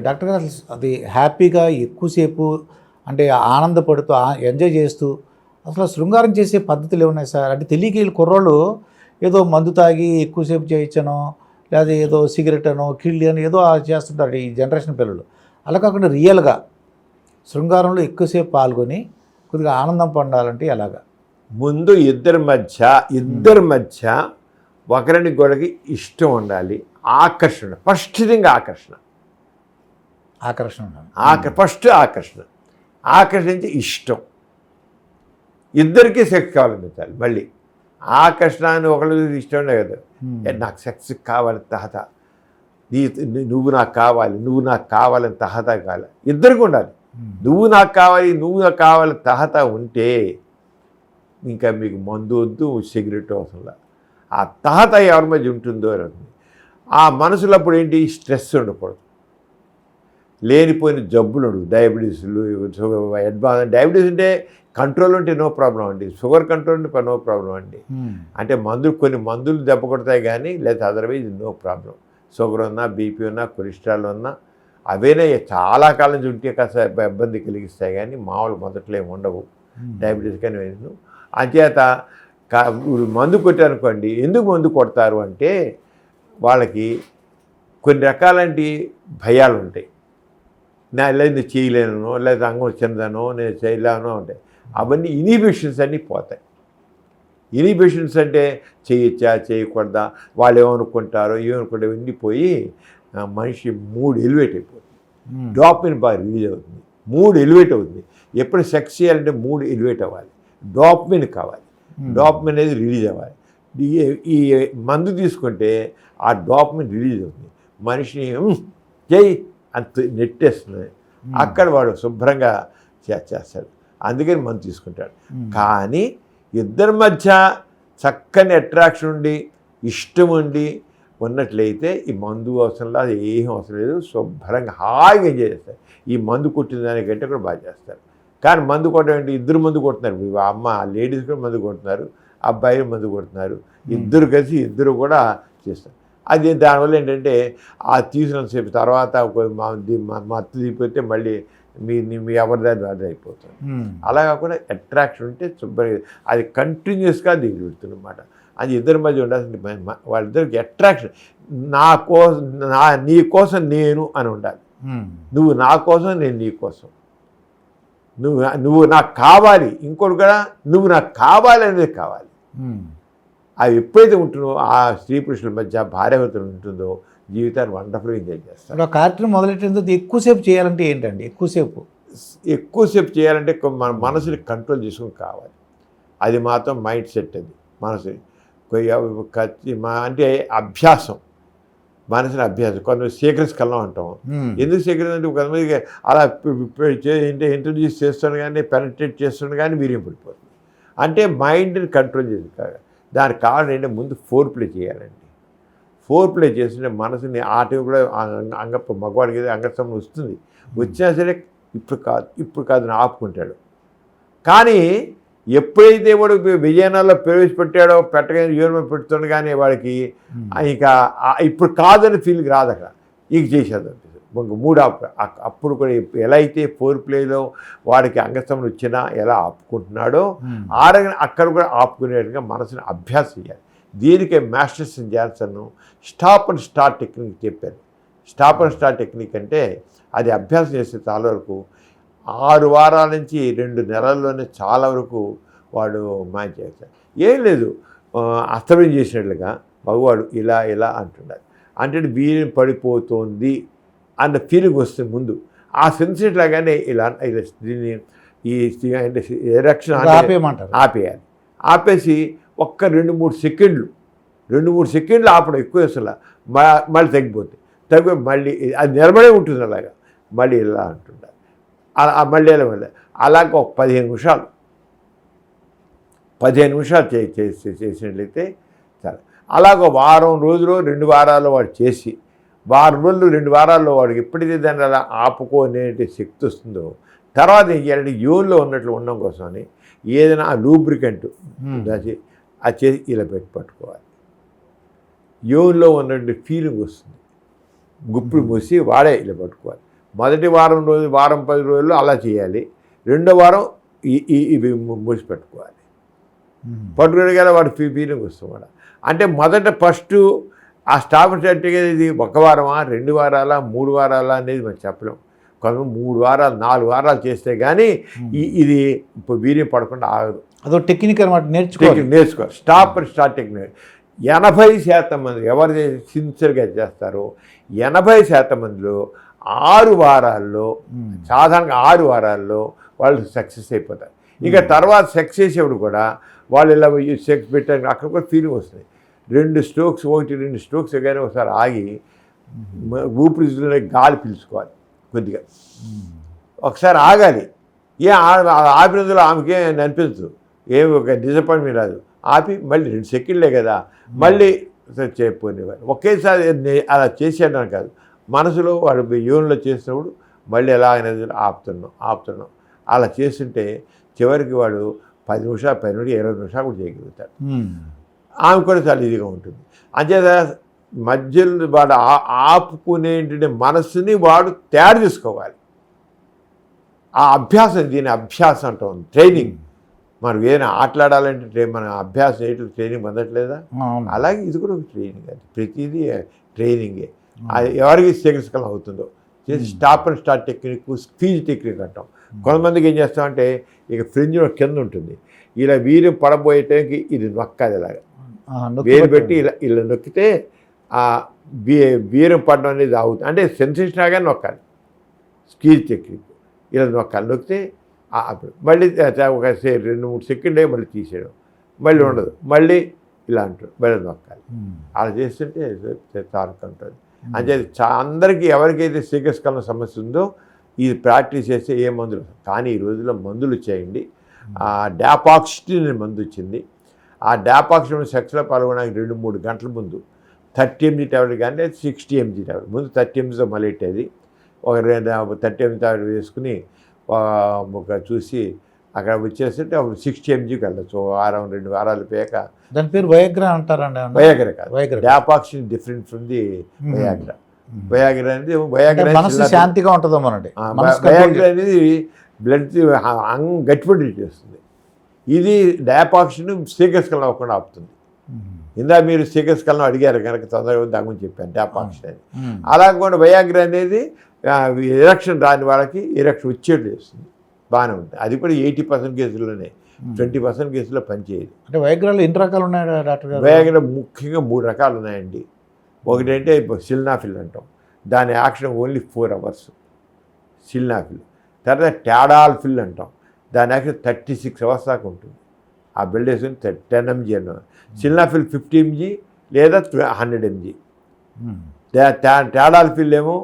Doctor గారు అసలు అది హ్యాపీగా ఎక్కువసేపు అంటే ఆనందపడుతూ ఎంజాయ్ చేస్తూ అసలు శృంగారం చేసే పద్ధతులు ఏమున్నాయి సార్? అంటే తెలియక కుర్రోళ్ళు ఏదో మందు తాగి ఎక్కువసేపు చేయించనో లేదా ఏదో సిగరెట్ అనో కిళ్ళి అని ఏదో ఆ చేస్తుంటారు ఈ జనరేషన్ పిల్లలు. అలా కాకుండా రియల్గా శృంగారంలో ఎక్కువసేపు పాల్గొని కొద్దిగా ఆనందం పొందాలంటే ఎలాగా? ముందు ఇద్దరి మధ్య ఇద్దరి మధ్య ఒకరిని గొడవకి ఇష్టం ఉండాలి. ఆకర్షణ ఫస్ట్ థింగ్ ఆకర్షణ. ఆకర్షణ. ఆక ఫస్ట్ ఆకర్షణ. ఆకర్షించి ఇష్టం. ఇద్దరికీ సెక్స్ కావాలనిపించాలి మళ్ళీ. ఆకర్షణ అని ఒకళ్ళు ఇష్టం ఉండే కదా. ఏ, నాకు సెక్స్ కావాలి తహత. నీ నువ్వు నాకు కావాలి నువ్వు నాకు కావాలని తహత కావాలి. ఇద్దరికి ఉండాలి. నువ్వు నాకు కావాలి నువ్వు నాకు కావాలి తహత ఉంటే ఇంకా మీకు మందు వద్దు సిగరెట్ అవసరంలా ఆ తహత ఎవరి మధ్య ఉంటుందో అని. ఆ మనసులో అప్పుడు ఏంటి? స్ట్రెస్ ఉండకూడదు. లేనిపోయిన జబ్బులు ఉండవు డయాబెటీస్లు అడ్వాన్స్ డయాబెటీస్ అంటే కంట్రోల్ ఉంటే నో ప్రాబ్లం అండి. షుగర్ కంట్రోల్ ఉంటే నో ప్రాబ్లం అండి. అంటే మందులు కొన్ని మందులు దెబ్బ కొడతాయి కానీ లేదా అదర్వైజ్ నో ప్రాబ్లం షుగర్ ఉన్నా బీపీ ఉన్నా కొలెస్ట్రాల్ ఉన్నా అవేనే చాలా కాలం నుంచి ఉంటే కాస్త ఇబ్బంది కలిగిస్తాయి కానీ మామూలు మొదట్లో ఏమి ఉండవు. డయాబెటీస్ కానీ అంచేత మందు కొట్టారనుకోండి ఎందుకు మందు కొడతారు అంటే వాళ్ళకి కొన్ని రకాలంటి భయాలు ఉంటాయి నా లేదు నేను చేయలేను లేదా అంగం చెందను నేను చేయలేను ఉంటాయి అవన్నీ ఇనిబిషన్స్ అన్నీ పోతాయి. ఇనిబిషన్స్ అంటే చేయొచ్చా చేయకూడదా వాళ్ళు ఏమనుకుంటారో ఏమనుకుంటే ఇవన్నీ పోయి మనిషి మూడు ఎలివేట్ అయిపోతుంది. Hmm. డాప్మిన్ బాగా రిలీజ్ అవుతుంది. మూడు ఎలివేట్ అవుతుంది. ఎప్పుడు సెక్స్ చేయాలంటే మూడు ఎలివేట్ అవ్వాలి. డాప్మిన్ కావాలి. Hmm. డాప్మిన్ అనేది రిలీజ్ అవ్వాలి. ఈ- మందు తీసుకుంటే ఆ డాప్మిన్ రిలీజ్ అవుతుంది. మనిషిని "ఉమ్, చేయి అంత నెట్టేస్తుంది. అక్కడ వాడు శుభ్రంగా చేస్తాడు. అందుకని మందు తీసుకుంటాడు. కానీ ఇద్దరి మధ్య చక్కని అట్రాక్షన్ ఉండి ఇష్టం ఉండి ఉన్నట్లయితే ఈ మందు అవసరం లేదు అది ఏం అవసరం లేదు. శుభ్రంగా హాయిగా ఎంజాయ్ చేస్తారు. ఈ మందు కొట్టిన దానికంటే కూడా బాగా చేస్తారు. కానీ మందు కొట్టడం ఏంటి? ఇద్దరు మందు కొడుతున్నారు. అమ్మ లేడీస్ కూడా మందు కొడుతున్నారు. అబ్బాయిలు మందు కొడుతున్నారు. ఇద్దరు కలిసి ఇద్దరు కూడా చేస్తారు. అది దానివల్ల ఏంటంటే ఆ తీసినంతసేపు తర్వాత ఒక మా- మత్తు దిగిపోతే మళ్ళీ మీ మీ ఎవరిదాన్ని వాడిది అయిపోతుంది Hmm. అలా కాకుండా అట్రాక్షన్ ఉంటే శుభ్రంగా అది కంటిన్యూస్గా దిగులు పెడుతుందన్నమాట అది ఇద్దరి మధ్య ఉండాల్సింది వాళ్ళిద్దరికి అట్రాక్షన్. నా కోసం నా నీ కోసం నేను అని ఉండాలి. నువ్వు నా కోసం నేను నీ కోసం. నువ్వు నువ్వు నాకు కావాలి. ఇంకోటి కూడా నువ్వు నాకు కావాలి అనేది కావాలి. అవి ఎప్పుడైతే ఉంటుందో ఆ స్త్రీ పురుషుల మధ్య భార్యాభర్తలు ఉంటుందో జీవితాన్ని వండర్ఫుల్గా ఎంజాయ్ చేస్తారు. ఒక కార్యక్రమం మొదలెట్టేందుకు ఎక్కువసేపు చేయాలంటే ఏంటండి? ఎక్కువసేపు? ఎక్కువసేపు చేయాలంటే మన మనసుని కంట్రోల్ చేసుకుని కావాలి. అది మాత్రం మైండ్ సెట్ అది. మనసు మా అంటే అభ్యాసం. మనసుని అభ్యాసం. కొంతమంది సేకరించగలం అంటాం. ఎందుకు సేకరించంటే కొంతమందికి అలా ఇంట్రడ్యూస్ చేస్తాను కానీ పెనట్రేట్ చేస్తాను కానీ వీర్యం పడిపోతుంది. అంటే మైండ్ని కంట్రోల్ చేసి కాదు. దానికి కారణం ఏంటంటే ముందు ఫోర్ ప్లే చేయాలండి. ఫోర్ ప్లే చేస్తుంటే మనసుని ఆట కూడా అంగ- మగవాడికి ఏదో అంగస్తంభం వస్తుంది. వచ్చినా సరే ఇప్పుడు కాదు ఇప్పుడు కాదు అని ఆపుకుంటాడు. కానీ ఎప్పుడైతే వాడు విజయనగరంలో ప్రవేశపెట్టాడో పెట్టగా యూనిమో పెడుతుండ కానీ వాడికి ఇక ఇప్పుడు కాదని ఫీలింగ్ రాదు అక్కడ ఇక చేసేది మూడు అప్పుడు కూడా ఎలా అయితే ఫోర్ ప్లేలో వాడికి అంగస్తంభం వచ్చినా ఎలా ఆపుకుంటున్నాడో. ఆ రకంగా అక్కడ కూడా ఆపుకునేట్టుగా మనసుని అభ్యాసం చేయాలి. దీనికే Masters Johnson stop and start technique చెప్పారు. స్టాప్ అండ్ స్టార్ట్ టెక్నిక్ అంటే అది అభ్యాసం చేసే చాలా వరకు ఆరు వారాల నుంచి రెండు నెలల్లోనే చాలా వరకు వాడు మ్యాచ్ చేస్తాడు. ఏం లేదు అస్తమయం చేసినట్లుగా మగవాడు ఇలా ఇలా అంటున్నాడు. అంటే వీరిని పడిపోతుంది అన్న ఫీలింగ్ వస్తుంది ముందు. ఆ సెన్సేట్ లాగానే ఇలా ఇలా దీన్ని ఈ ఎరక్షన్ ఆపేయమంటారు. ఆపేయాలి. ఆపేసి ఒక్క రెండు మూడు సెకండ్లు రెండు మూడు సెకండ్లు ఆపడం ఎక్కువ అసలు. మళ్ళీ తగ్గిపోతుంది తగ్గి మళ్ళీ అది నిలబడే ఉంటుంది అలాగా. మళ్ళీ ఇలా అంటుండాలి అలా మళ్ళీ ఇలా మళ్ళీ. అలాగ ఒక పదిహేను నిమిషాలు. పదిహేను నిమిషాలు చేసి చేసినట్లయితే చాలా. అలాగ వారం రోజులు రెండు వారాలు వాడు చేసి వారం రోజులు రెండు వారాల్లో వాడికి ఎప్పుడైతే దాన్ని అలా ఆపుకోనే శక్తి వస్తుందో తర్వాత ఏం చేయాలంటే యూన్లో ఉన్నట్లు ఉండడం కోసమని ఏదైనా ఆ లూబ్రికెంట్. దాచి అది చేసి ఇలా పెట్టి పట్టుకోవాలి. యోన్లో ఉన్నటువంటి ఫీలింగ్ వస్తుంది. గుప్పుడు మూసి వాడే ఇలా పట్టుకోవాలి. మొదటి వారం రోజు వారం పది రోజులు అలా చేయాలి. రెండో వారం ఇవి మూసి పెట్టుకోవాలి. పట్టుకోగల వాడు ఫీ ఫీలింగ్ వస్తుంది అంటే మొదట ఫస్ట్ ఆ స్టాప్ సర్టిఫికేట్ ఇది ఒక వారమా రెండు వారాలా మూడు వారాలా అనేది మనం చెప్పలేం. కొంత మూడు వారాలు నాలుగు వారాలు చేస్తే కానీ ఇది ఇప్పుడు వీర్యం పడకుండా ఆగదు. అదో టెక్నిక్ అనమాట నేర్చుకోవాలి. టెక్నిక్ నేర్చుకో స్టాప్ అండ్ స్టార్ట్ టెక్నిక్. ఎనభై శాతం మంది ఎవరు సిన్సియర్గా చేస్తారో ఎనభై శాతం మందిలో ఆరు వారాల్లో. సాధారణంగా ఆరు వారాల్లో వాళ్ళు సక్సెస్ అయిపోతారు. ఇక తర్వాత సెక్స్ చేసేవాడు కూడా వాళ్ళు ఇలా సెక్స్ పెట్టారు అక్కడ కూడా ఫీలింగ్ వస్తుంది. రెండు స్ట్రోక్స్ ఒకటి రెండు స్ట్రోక్స్ కానీ ఒకసారి ఆగి ఊపిరితిత్తుల్లో గాలి పీల్చుకోవాలి కొద్దిగా. ఒకసారి ఆగాలి. ఏ ఆపినందులో ఆమెకి అనిపించదు. ఏమి ఒక డిసప్పాయింట్మెంట్ రాదు. ఆపి మళ్ళీ రెండు సెకండ్లే కదా. మళ్ళీ చెప్పనివ్వాలి ఒకేసారి అలా చేసేయడం కాదు. మనసులో వాడు యూన్లో చేసినప్పుడు మళ్ళీ ఎలా అనేది ఆపుతున్నాం ఆపుతున్నాం. అలా చేస్తుంటే చివరికి వాడు పది నిమిషాలు పది నుండి ఇరవై నిమిషాలు కూడా చేయగలుగుతాడు. ఆమె కూడా చాలా ఇదిగా ఉంటుంది. అంచేత మధ్యలో వాడు ఆ- ఆపుకునేటువంటి మనస్సుని వాడు తయారు చేసుకోవాలి. ఆ అభ్యాసం దీని అభ్యాసం అంటాం ట్రైనింగ్. మనం ఏదైనా ఆటలాడాలంటే మన అభ్యాసం ఏంటి ట్రైనింగ్ పొందట్లేదా అలాగే ఇది కూడా ఒక ట్రైనింగ్ అది. ప్రతిదీ ట్రైనింగే. అది ఎవరికి శీఘ్రస్కలం అవుతుందో. చేసి stop and start technique speech technique అంటాం. కొంతమందికి ఏం చేస్తామంటే ఇక ఫ్రిడ్జ్ కింద ఉంటుంది. ఇలా వీరు పడబోయే టైంకి ఇది నొక్కాలి ఇలాగ వేలు పట్టు. ఇలా ఇలా నొక్కితే ఆ బీ వీరం పడడం అనేది అవుతుంది అంటే సెన్సేషన్ రాగా నొక్కాలి స్కీజ్ టెక్నిక్ ఇలా నొక్కాలి. నొక్కితే అప్పుడు మళ్ళీ ఒక సే- రెండు మూడు సెకండ్లే మళ్ళీ తీసేయడం. మళ్ళీ ఉండదు. మళ్ళీ ఇలా అంటారు. మళ్ళీ నొక్కాలి. ఉమ్. అలా చేస్తుంటే తారక ఉంటుంది. అంటే చా అందరికీ ఎవరికైతే శ్రీకృష్ణ సమస్య ఉందో ఇది ప్రాక్టీస్ చేస్తే ఏ మందులు కానీ ఈ రోజుల్లో మందులు చేయండి. డాపాక్సిటిన్ అనే మందు వచ్చింది. ఆ డాపాక్సిటిన్ సెక్స్లో పాల్గొనడానికి రెండు మూడు గంటల ముందు థర్టీ ఎంజీ ట్యాబ్లెట్ కానీ సిక్స్టీ ఎంజీ ట్యాబ్లెట్ ముందు థర్టీ ఎంజీతో మొదలెట్టేది. ఒక రెండు థర్టీ ఎంజీ ట్యాబ్లెట్ వేసుకుని ఒక చూసి అక్కడ వచ్చేస్తుంటే అప్పుడు సిక్స్టీ ఎంజీకి వెళ్ళచ్చు. వారం రెండు వారాలు పోయాక దాని పేరు వయగ్రా అంటారండి? వయాగ్ర కాదు. Viagra dapoxetine different from the. Viagra. Viagra అనేది వయాగ్ర మనసు శాంతిగా ఉంటుందో మనండి మనసు వయాగ్ర అనేది బ్లడ్ అంగం గట్టిపడి చేస్తుంది ఇది డయాపాక్సిన్ సీకస్కలం అవ్వకుండా ఆపుతుంది. ఇందా మీరు సీకస్కలం అడిగారు కనుక తొందరగా దాని గురించి చెప్పాను డయాపాక్సిన్ అని. అలా కూడా వయాగ్ర అనేది ఎలక్షన్ రాని వాళ్ళకి ఎలక్షన్ వచ్చేట్లు చేస్తుంది. బాగానే ఉంటుంది. అది కూడా ఎయిటీ పర్సెంట్ కేసుల్లోనే ట్వంటీ పర్సెంట్ కేసులో పనిచేయదు. అంటే వయగ్రాలు ఎన్ని రకాలు ఉన్నాయి డాక్టర్ గారు? వేగన ముఖ్యంగా మూడు రకాలు ఉన్నాయండి. ఒకటంటే సిల్నాఫిల్ అంటాం. దాని action only four hours. Sildenafil. తర్వాత టాడాల్ఫిల్ అంటాం. దాని యాక్షన్ థర్టీ సిక్స్ అవర్స్ దాకా ఉంటుంది. ఆ బిల్డ్ వేసుకుని టెన్ ఎంజీ అన్నాం. సిల్నాఫిల్ ఫిఫ్టీ ఎంజీ లేదా హండ్రెడ్ ఎంజీ. టాడాల్ఫిల్ ఏమో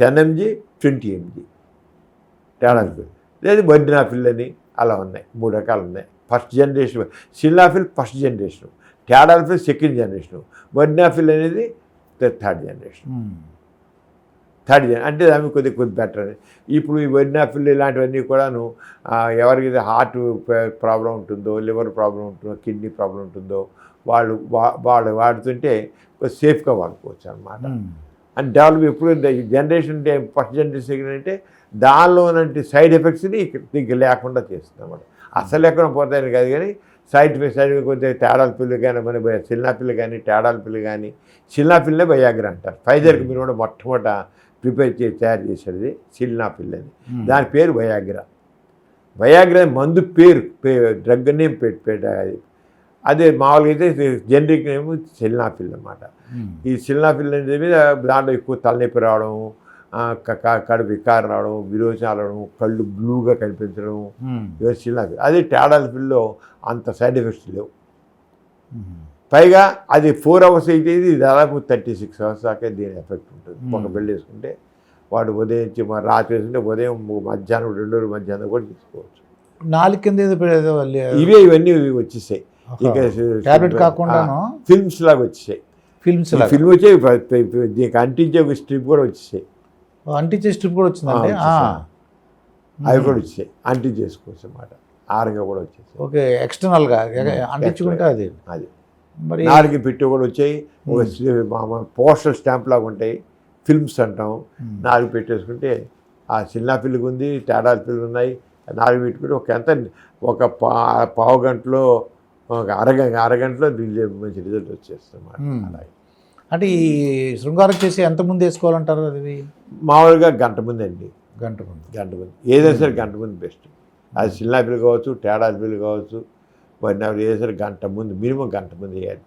ten mg twenty mg tadalafil లేదు బర్డినాఫిల్ అని అలా ఉన్నాయి. మూడు రకాలు ఉన్నాయి. First generation sildenafil first generation. Tadalafil second generation. Vardenafil అనేది third generation. Um. Third gen అంటే అవి కొద్దిగా కొద్ది బెటర్. ఇప్పుడు ఈ వడినాఫిల్ ఇలాంటివన్నీ కూడాను ఆ, ఎవరికైతే హార్ట్ ప్రాబ్లం ఉంటుందో లివర్ ప్రాబ్లం ఉంటుందో కిడ్నీ ప్రాబ్లం ఉంటుందో వాళ్ళు వా- వాళ్ళు వాడుతుంటే సేఫ్గా వాడుకోవచ్చు అనమాట. అండ్ డెవలప్ ఎప్పుడు జనరేషన్ అంటే ఫస్ట్ జనరేషన్ అంటే దానిలో ఉన్నటువంటి సైడ్ ఎఫెక్ట్స్ని ఇక్కడ లేకుండా చేస్తుంది అన్నమాట అసలు లేకుండా పోతాయని కాదు కానీ సైడ్ ఎఫెక్ట్ సైడ్ కొంచెం తేడాల పిల్లలు కానీ మన చిన్న పిల్లలు కానీ తేడాల పిల్లలు కానీ చిన్న పిల్లలే బయాగ్ర అంటారు. ఫైజర్కి మీరు కూడా మొట్టమొదట ప్రిపేర్ చేసి తయారు చేసేది చిల్నా పిల్లని. దాని పేరు వయాగ్ర వయాగ్ర మందు పేరు పే డ్రగ్ నేమ్ పెట్టి అదే మామూలుగా అయితే జనరిక్ నేమ్ సిల్నాఫిల్ అన్నమాట ఉమ్. ఈ సిల్నాఫిల్ అనేది దాంట్లో ఎక్కువ తలనొప్పి రావడం కడుపు వికారం రావడం విరోచనాలు రావడం కళ్ళు బ్లూగా కనిపించడం. ఇవన్నీ సిల్నాఫిల్ అదే టాడాల్ఫిల్లో అంత సైడ్ ఎఫెక్ట్స్ లేవు. పైగా అది ఫోర్ అవర్స్ అయితే ఇది దాదాపు థర్టీ సిక్స్ అవర్స్ దాకా దీని ఎఫెక్ట్ ఉంటుంది. Hmm. ఒక బిల్డ్ వేసుకుంటే వాడు ఉదయం రాత్రి వేసుకుంటే ఉదయం మధ్యాహ్నం రెండు రోజులు మధ్యాహ్నం కూడా తీసుకోవచ్చు. నాలుగు కింద ఇవే ఇవన్నీ వచ్చేసాయి. ఇక టాబ్లెట్ కాకుండాను? ఫిల్మ్స్ లాగా వచ్చేసాయి. ఫిల్మ్స్ ఫిల్మ్ వచ్చే దీనికి అంటించే ఒక స్ట్రిప్ కూడా వచ్చేసాయి. అంటించే స్ట్రిప్ కూడా వచ్చిందండి ఆ. వచ్చేసాయి. అవి కూడా వచ్చాయి అంటింగ్ చేసుకోవచ్చు అన్నమాట. ఆరంగా కూడా వచ్చేసాయి. ఓకే ఎక్స్టర్నల్గా? అంటించుకుంటే అది. అది. మరి నాలుగు పెట్టి కూడా వచ్చాయి. ఒక పోస్టల్ స్టాంప్ లాగా ఉంటాయి. ఫిల్మ్స్ అంటాం. నాలుగు పెట్టేసుకుంటే ఆ చిన్న పిల్లలు ఉంది తేడాల పిల్లలు ఉన్నాయి. నాలుగు పెట్టుకుంటే ఒక ఎంత ఒక పా పావు గంటలో ఒక అరగ అరగంటలో మంచి రిజల్ట్ వచ్చేస్తుంది Hmm. అలాగే. అంటే ఈ శృంగారం చేసి ఎంత ముందు వేసుకోవాలంటారు అది? మామూలుగా గంట ముందు అండి. గంట ముందు. గంట ముందు. ఏదైనా సరే గంట ముందు బెస్ట్. అది చిన్న పిల్లలు కావచ్చు తేడా పిల్లలు కావచ్చు వన్ అవర్ చేసారు గంట ముందు మినిమం గంట ముందు వేయాలి